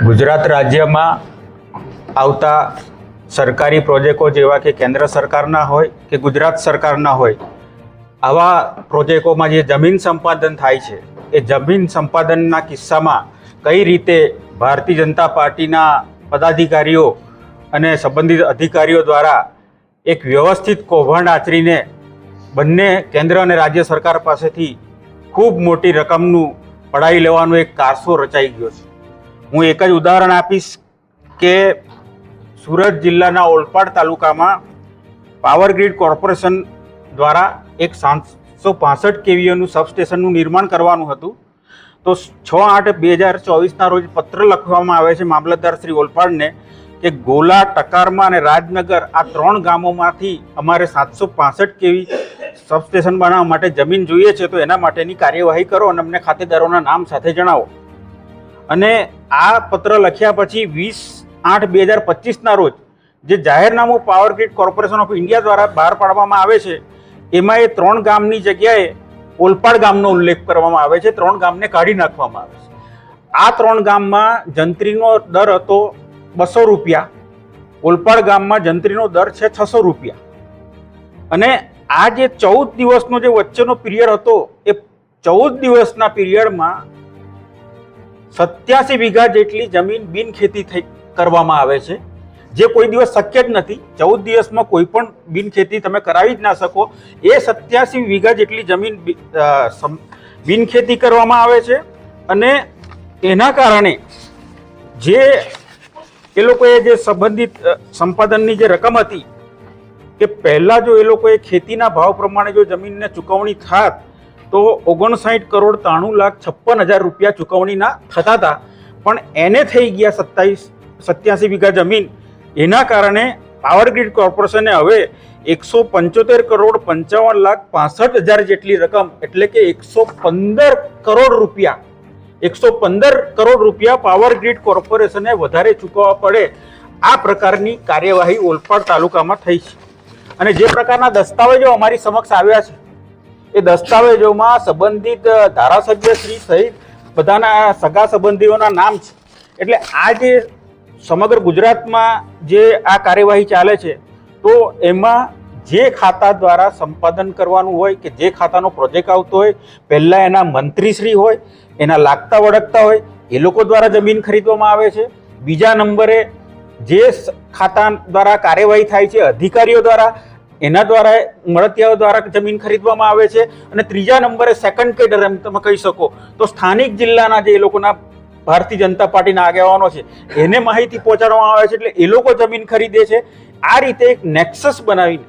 ગુજરાત રાજ્યમાં આવતા સરકારી પ્રોજેક્ટો જેવા કે કેન્દ્ર સરકારના હોય કે ગુજરાત સરકારના હોય, આવા પ્રોજેક્ટોમાં જે જમીન સંપાદન થાય છે, એ જમીન સંપાદનના કિસ્સામાં કઈ રીતે ભારતીય જનતા પાર્ટીના પદાધિકારીઓ અને સંબંધિત અધિકારીઓ દ્વારા એક વ્યવસ્થિત કૌભાંડ આચરીને બંને કેન્દ્ર અને રાજ્ય સરકાર પાસેથી ખૂબ મોટી રકમનું પડાવી લેવાનો એક કારસો રચાઈ ગયો છે. હું એક જ ઉદાહરણ આપીશ કે સુરત જિલ્લાના ઓલપાડ તાલુકામાં પાવર ગ્રીડ કોર્પોરેશન દ્વારા એક સાતસો પાસઠ કેવીઓનું સબસ્ટેશનનું નિર્માણ કરવાનું હતું. તો છ આઠ બે હજાર ચોવીસના રોજ પત્ર લખવામાં આવે છે મામલતદાર શ્રી ઓલપાડને કે ગોલા, ટકારમાં અને રાજનગર આ ત્રણ ગામોમાંથી અમારે સાતસો પાસઠ કેવી સબસ્ટેશન બનાવવા માટે જમીન જોઈએ છે તો એના માટેની કાર્યવાહી કરો અને અમને ખાતેદારોના નામ સાથે જણાવો. અને આ પત્ર લખ્યા પછી વીસ આઠ બે હજાર પચીસના રોજ જે જાહેરનામું power grid corporation of India દ્વારા બહાર પાડવામાં આવે છે, એમાં એ ત્રણ ગામની જગ્યાએ ઓલપાડ ગામનો ઉલ્લેખ કરવામાં આવે છે, ત્રણ ગામને કાઢી નાખવામાં આવે છે. આ ત્રણ ગામમાં જંત્રીનો દર હતો બસો રૂપિયા, ઓલપાડ ગામમાં જંત્રીનો દર છે છસો રૂપિયા. અને આ જે ચૌદ દિવસનો જે વચ્ચેનો પિરિયડ હતો, એ ચૌદ દિવસના પિરિયડમાં સત્યાસી વીઘા જેટલી જમીન બિનખેતી થઈ કરવામાં આવે છે. જે કોઈ દિવસ શક્ય જ નથી. ચૌદ દિવસમાં કોઈ પણ બિનખેતી તમે કરાવી જ ના શકો. એ સત્યાસી વીઘા જેટલી જમીન બિનખેતી કરવામાં આવે છે. અને એના કારણે જે એ લોકોએ જે સંબંધિત સંપાદનની જે રકમ હતી કે પહેલાં જો એ લોકોએ ખેતીના ભાવ પ્રમાણે જો જમીનને ચૂકવણી થાત તો ઓગણસાઠ કરોડ ત્રાણું લાખ છપ્પન હજાર રૂપિયા ચૂકવણીના થતા હતા. પણ એને થઈ ગયા સત્તાવીસ, સત્યાસી વીઘા જમીન. એના કારણે પાવર ગ્રીડ કોર્પોરેશને હવે એકસો પંચોતેર કરોડ પંચાવન લાખ પાસઠ હજાર જેટલી રકમ, એટલે કે એકસો પંદર કરોડ રૂપિયા, એકસો પંદર કરોડ રૂપિયા પાવર ગ્રીડ કોર્પોરેશને વધારે ચૂકવવા પડે. આ પ્રકારની કાર્યવાહી ઓલપાડ તાલુકામાં થઈ છે. અને જે પ્રકારના દસ્તાવેજો અમારી સમક્ષ આવ્યા છે એ દસ્તાવેજોમાં સંબંધિત ધારાસભ્ય શ્રી સહિત બધાના સગા સંબંધીઓના નામ છે. એટલે આ જે સમગ્ર ગુજરાતમાં જે આ કાર્યવાહી ચાલે છે, તો એમાં જે ખાતા દ્વારા સંપાદન કરવાનું હોય કે જે ખાતાનો પ્રોજેક્ટ આવતો હોય, પહેલાં એના મંત્રીશ્રી હોય, એના લાગતા વળગતા હોય, એ લોકો દ્વારા જમીન ખરીદવામાં આવે છે. બીજા નંબરે જે ખાતા દ્વારા કાર્યવાહી થાય છે, અધિકારીઓ દ્વારા એના દ્વારા મળતિયાઓ દ્વારા જમીન ખરીદવામાં આવે છે અને ત્રીજા નંબરે સેકન્ડ કેડર એમ તમે કહી શકો. તો સ્થાનિક જિલ્લાના જે એ લોકોના ભારતીય જનતા પાર્ટીના આગેવાનો છે, એને માહિતી પહોંચાડવામાં આવે છે એટલે એ લોકો જમીન ખરીદે છે. આ રીતે એક નેક્સસ બનાવીને